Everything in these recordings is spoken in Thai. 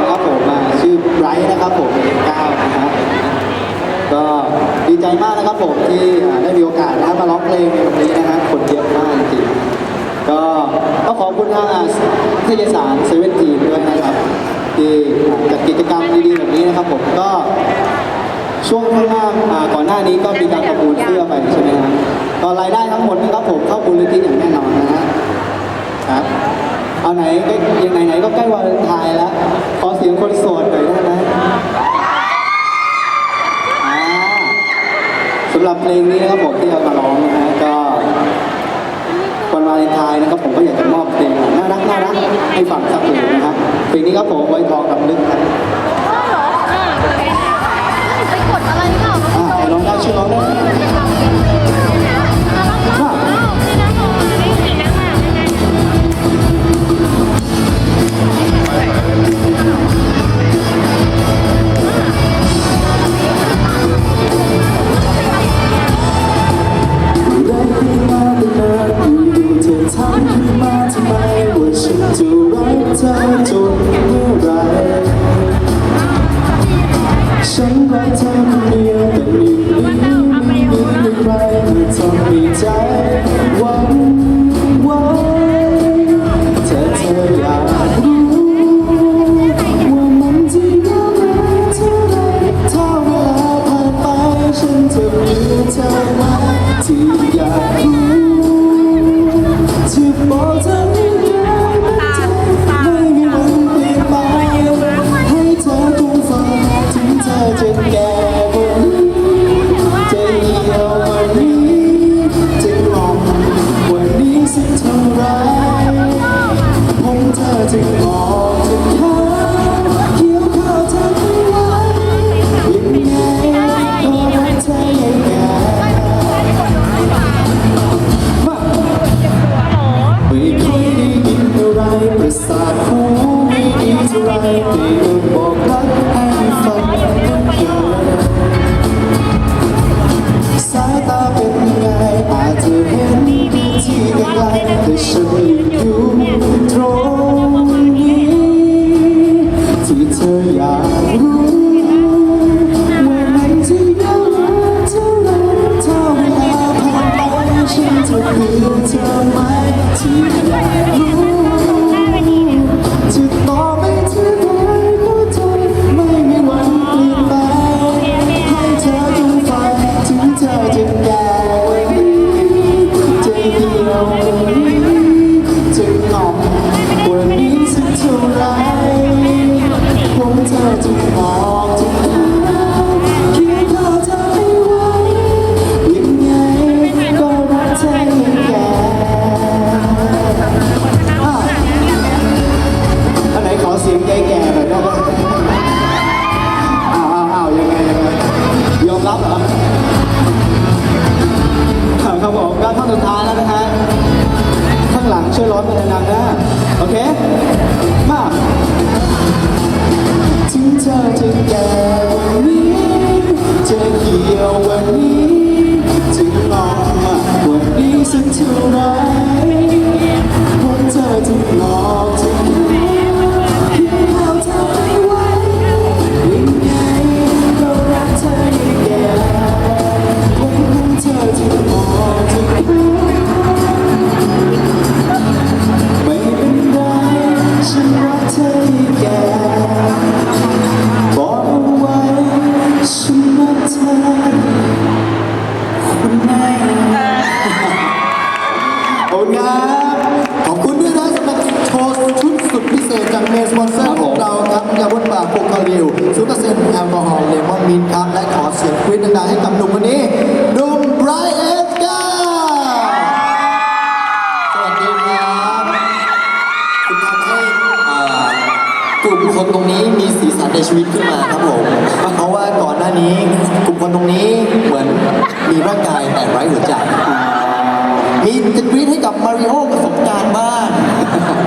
นะครับผมชื่อไรท์นะครับผมเก้านะครับก็ดีใจมากนะครับผมที่ได้มีโอกาสนะรับมาร้องเพลงในวันนี้นะครับคนเยอะมากจริงก็ต้องขอบคุณทางเทศสารเซเว่นทีด้วยนะครับที่จัดกิจกรรมดีๆแบบนี้นะครับผมก็ช่วงข้างหน้าก่อนหน้านี้ก็มีการประมูลเสื้อไปใช่ไหมครับก็รายได้ทั้งหมดนะครับผมเข้า ไหนก็ยังไหนๆก็ใกล้วาเลนไทน์แล้ว ขอเสียงคนโสดหน่อยได้ไหมอ่าสำหรับเพลงนี้นะครับผมที่เอามาร้องนะฮะก็วันวาเลนไทน์นะครับผมก็อยากจะมอบเพลงน่ารักน่ารักให้ฟังสักเพลงนะครับเพลงนี้ครับผมไว้ทองกับนึกครับ รักเธอจนเมื่อไรฉัน รงนี้ ที่เธออยากรู้ว่ามันจะยาวนานเท่าไรถ้าเวลาผ่านไปฉันจะเปลี่ยนเธอไหมที่ ช่วยร้อนเป็นนางๆนะ โอเค มาถึงเธอจะแก่วันนี้จะเหี่ยววันนี้จะงอมมากวันนี้สักเท่าไหร คุณครับ ขอบคุณด้วยนะสำหรับโชว์ชุดสุดพิเศษจากเมสปอนเซอร์ของเราครับยาบนปากโคคาริวซูเปอร์เซ็นต์แอลกอฮอล์เลมอนมินท์ครับและขอเสียงกรี๊ดดังๆให้กับหนุ่มคนนี้หนุ่มไบรท์เอสกาสวัสดีครับคุณทำให้อ่ากลุ่มคนตรงนี้มีสีสันในชีวิตขึ้นมาครับผมเพราะว่าก่อนหน้านี้กลุ่มคนตรงนี้เหมือนมีร่างกายแต่ไร้หัวใจ มีจะกรี๊ดให้กับมาริโอกับสงกรารบ้าง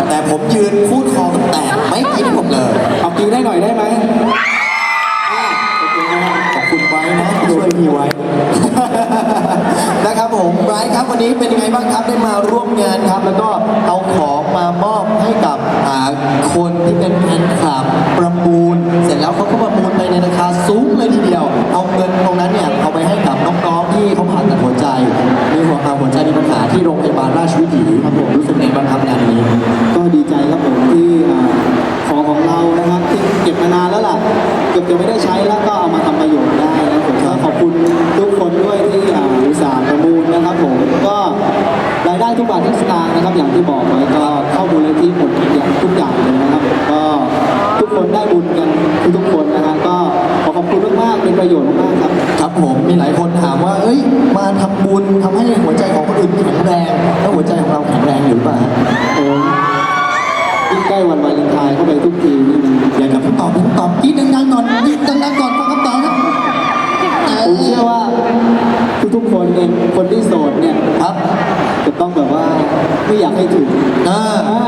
แต่ผมยืนพูดคอแตกไม่กรีดผมเลย เอากินได้หน่อยได้ไหมขอบคุณไว้นะที่ช่วยพี่ไว้ นะครับผมไบรท์ครับวันนี้เป็นยังไงบ้างครับได้มาร่วมงานครับ แล้วก็เอาของมามอบให้กับอ่าคนที่เป็นแฟนคลับประมูล เสร็จแล้วเขาก็ประมูลไปในราคาสูงเลยทีเดียว เอาเงินตรงนั้นเนี่ย ที่โรงพยาบาลราชวิถีครับผมรู้สึกไงบ้างครับงานนี้ ก็ดีใจครับผมที่ของของเรานะครับที่เก็บมานานแล้วล่ะ เกือบจะไม่ได้ใช้แล้วก็เอามาทำประโยชน์ได้นะผมก็ขอบคุณทุกคนด้วยที่อุตส่าห์ประมูลนะครับผมก็รายได้ทุกบาททุกสตางค์นะครับ อย่างที่บอกไว้ก็เข้ามูลนิธิหมดทุกอย่างทุก ป็นประโยชน์มากๆครับ ครับผมมีหลายคนถามว่า เอ้ย มาทำบุญทำให้หัวใจของคนอื่นแข็งแรง แล้วหัวใจของเราแข็งแรงอยู่หรือเปล่าโอ้ยิ่งใกล้วันวาเลนไทน์เข้าไปทุกทีนี่มันอย่ากับพี่ตอบพี่ตอบกรีดดังๆก่อนกรีดดังๆก่อนฟังคำตอบครับผมเชื่อว่า ทุกๆคนเนี่ยคนที่โสดเนี่ยครับจะต้องแบบว่าไม่อยากให้ถึงอ่าอ่า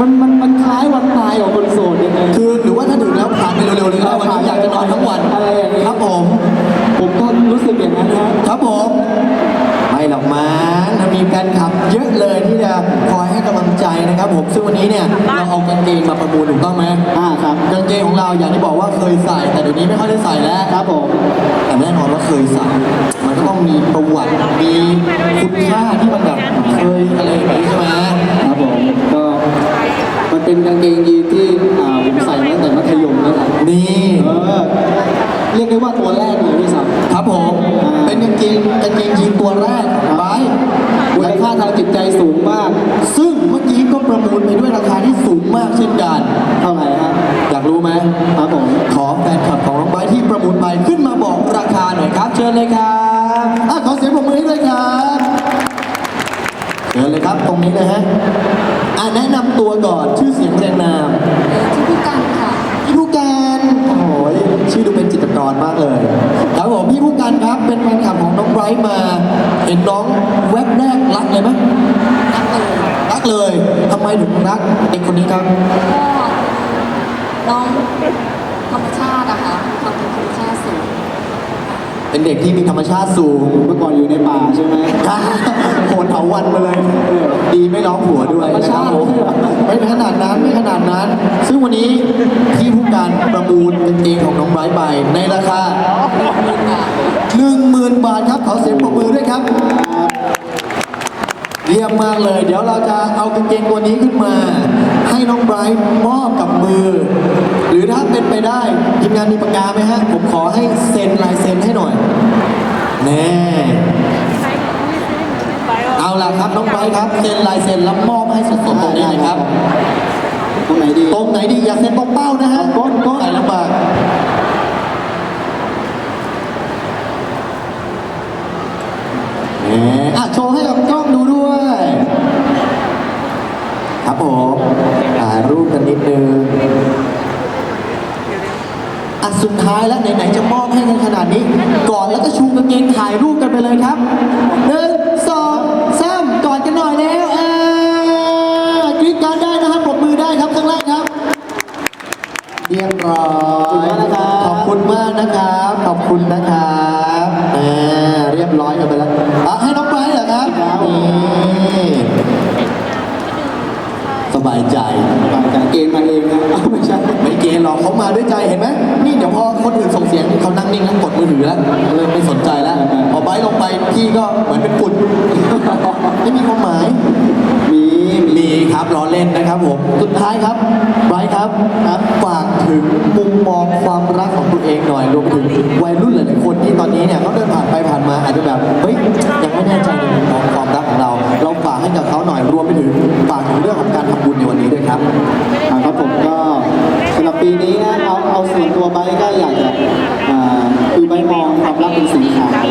มันมันมันคล้ายวันตายของคนโสดยังไง คือหรือว่าถ้าถึงแล้วผ่านไปเร็วๆเลยนะวันนี้อยากจะนอนทั้งวันอะไรอย่างนี้ ครับผม ผมก็รู้สึกอย่างนั้นนะ ครับผมไม่หรอกมั้งมีแฟนคลับเยอะเลยที่จะคอยให้กำลังใจนะครับผมซึ่งวันนี้เนี่ยเราเอากางเกงมาประมูลถูกต้องไหมอ่าครับกางเกงของเราอย่างที่บอกว่าเคยใส่ แต่เดี๋ยวนี้ไม่ค่อยได้ใส่แล้วครับผมแต่แน่นอนว่าเคยใส่็ต้องมีประวัติมีคุณค่าที่มันแบบเคยอะไรอย่างนี้ใช่ไหมครับผม อะแนะนำตัวก่อนชื่อเสียงเรียงนามชื่อพี่กันค่ะ พี่ผู้การโอ้โหชื่อดูเป็นจิตรกรมากเลยครับผมพี่ผู้การครับเป็นแฟนคลับของน้องไบรท์มาเห็นน้องแวบแรกรักเลยไหมนักเลยรักเลยทำไมถึงรักเด็กคนนี้ครับก็น้องธรรมชาตินะคะความเป็นธรรมชาติสูง เป็นเด็กที่มีธรรมชาติสูงเมื่อก่อนอยู่ในป่าใช่ไหมครับโหนเถาวันมาเลย ดีไม่ร้องหัวด้วยนะครับผมไม่ขนาดนั้นไม่ขนาดนั้น ซึ่งวันนี้พี่ผู้การประมูลกางเกงของน้องไบรท์ไปในราคาหนึ่งหมื่นบาทครับขอเสียงปรบมือด้วยครับเยี่ยมมากเลย เดี๋ยวเราจะเอากางเกงตัวนี้ขึ้นมา ให้น้องไบรท์มอบกับมือ หรือถ้าเป็นไปได้ ทีมงานมีปากกาไหมฮะ ผมขอให้เซ็นลายเซ็นให้หน่อย แน่ เอาล่ะครับน้องไบรท์ครับ เซ็นลายเซ็นแล้วมอบให้สดๆตรงนี้เลยครับ ตรงไหนดี ตรงไหนดี อย่าเซ็นตรงเป้านะฮะก้นก้นใส่ลำบากแหมอะโชว์ให้กับกล้องดูด้วย ครับผมถ่ายรูปกันนิดนึงอะ สุดท้ายแล้วไหนๆจะมอบให้กันขนาดนี้ ก่อนแล้วก็ชูกางเกงถ่ายรูปกันไปเลยครับหนึ่งสองสามกอดกันหน่อยแล้วอ่ากรีดการได้นะครับปรบมือได้ครับข้างล่างครับเรียบร้อยขอบคุณมากนะครับ ขอบคุณนะครับ มาด้วยใจเห็นไหมนี่เดี๋ยวพอคนอื่นส่งเสียงเขานั่งนิ่งแล้วกดมือถือแล้วเลยไม่สนใจแล้วพอไบร์ทลงไปพี่ก็เหมือนเป็นฝุ่นไม่มีความหมายมีมีมีครับล้อเล่นนะครับผมสุดท้ายครับไบรท์ครับครับฝากถึงมุมมองความรักของตัวเองหน่อยรวมไปถึงวัยรุ่นหลายๆคนที่ตอนนี้เนี่ยเขาเดินผ่านไปผ่านมาอาจจะแบบเฮ้ยยังไม่แน่ใจในมุมมองความรักของเรา เราฝากให้กับเขาหน่อยรวมไปถึงฝากถึงเรื่องของการทำบุญในวันนี้ด้วยครับอ่าครับผมก็สำหรับปีนี้นะเอาเอาส่วนตัวไบก็อยากจะอ่าคือไบมองความรักเป็นสีขาว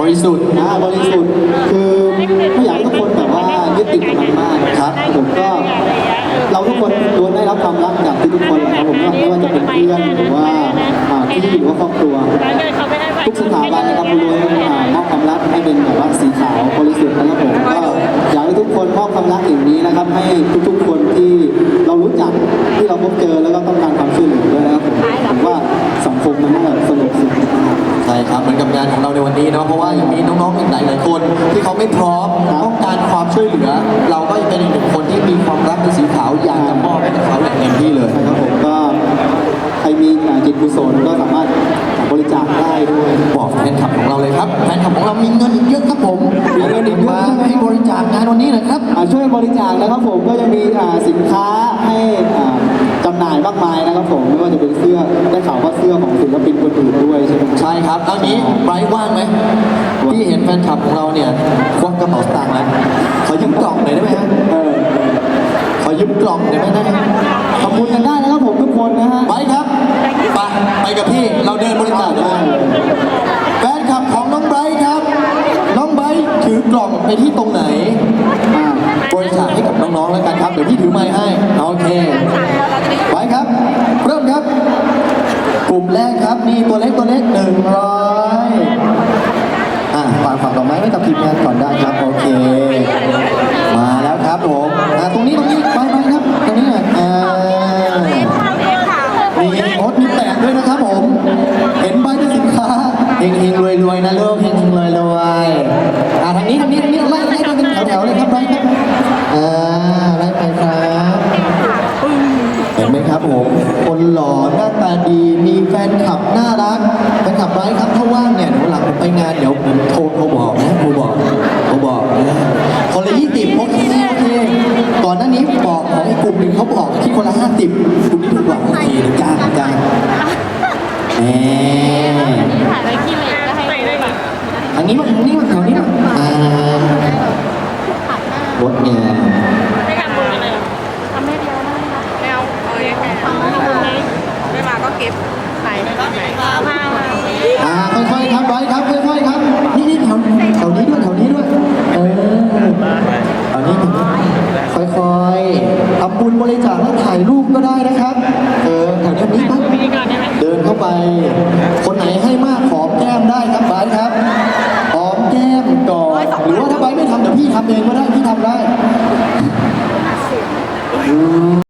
บริสุทธิ์นะบริสุทธิ์คือผู้อยากให้ทุกคนแบบว่ายึดติดกับมันมากครับผมก็เราทุกคนล้วนได้รับความรักจากทุกๆคนแหละครับผมว่าไม่ว่าจะเป็นเพื่อนหรือว่าอ่าพี่หรือว่าครอบครัว ทุกสถาบันนะครับล้วนอ่ามอบความรักให้เป็นแบบว่าสีขาวบริสุทธิ์นะครับผมก็อยากให้ทุกคนมอบความรักอย่างนี้นะครับ ให้ทุกๆคนที่เรารู้จักที่เราพบเจอแล้วก็ต้องการความช่วยเหลือด้วยนะครับผมผมว่าสังคมมันน่าจะสงบสุขใช่ครับเหมือนกับงานของเราในวันนี้เนาะเพราะว่ายังมีน้องๆอีกหลายหลายคน ที่เขาไม่พร้อมต้องการความช่วยเหลือ เราก็เป็นอีกหนึ่งคนที่มีความรักเป็นสีขาวอยากจะมอบให้กับเขาอย่างเต็มที่เลยนะครับผมก็ ใครมีอ่าจิตกุศลก็สามารถบริจาคได้ด้วยบอกแฟนคลับของเราเลยครับแฟนคลับของเรามีเงินอีกเยอะครับผมมีเงินอีกเยอะมาให้บริจาคงานวันนี้หนะครับอ่าช่วยบริจาคนะครับผมก็ยังมีอ่าสินค้าให้อ่าจำหน่ายมากมายนะครับผมไม่ว่าจะเป็นเสื้อได้ข่าวว่าเสื้อของศิลปินคนอื่นด้วยใช่ไหมใช่ครับเอางี้ไบรท์ว่างไหมพี่เห็นแฟนคลับของเราเนี่ยควักกระเป๋าสตางค์แล้วขอยืมกล่องหน่อยได้ไหมฮะเออขอยืมกล่องได้ไหมนะขอบคุณกันได้นะครับผมทุก คนนะฮะไบรท์ครับไปไปกับพี่ เราเดินบริจาคได้แฟนคลับของน้องไบรท์ครับ น้องไบรท์ถือกล่องไปที่ตรงไหนอ่าบริจาคให้กับน้องๆแล้วกันครับ เดี๋ยวพี่ถือไม้ให้ โอเคไปครับ เริ่มครับ กลุ่มแรกครับนี่ตัวเล็กตัวเล็กหนึ่งร้อยอ่าฝากฝากดอกไม้ไว้กับทีมงานก่อนได้ครับ โอเค มาแล้วครับผมอ่าตรงนี้ตรงนี้ไปไปครับ ตรงนี้อะอ่า โอ๊ตมีแปดด้วยนะครับผม เห็นใบเป็นสินค้าเฮงเฮงรวยรวยๆนะลูกเฮงเฮงรวยรวยๆอ่าทางนี้ทางนี้ทางนี้ไล่ไล่กันเป็นแถวๆเลยครับไล่ครับอ่าไล่ไปครับเห็นไหมครับผมคนหล่อหน้าตาดีมีแฟนคลับน่ารักแฟนคลับไร้ครับถ้าว่างเนี่ยเดี๋ยวหลังผมไปงานเดี๋ยวผมโทรโทรบอกนะ คนละห้าสิบกลุ่มนี้ถูกกว่าโอเคเดี๋ยวจ้างจ้างแหมถ่ายไว้ขี้เหล็กก็ให้ดูแบบทางนี้มาทางนี้มาแถวนี้มาอ่ารถงานไม่ทำมือเลยทำไม่เดียวได้ค่ะไม่เอาเอาเองแค่ทำให้คุณไม่มาก็เก็บใส่ก็ใส่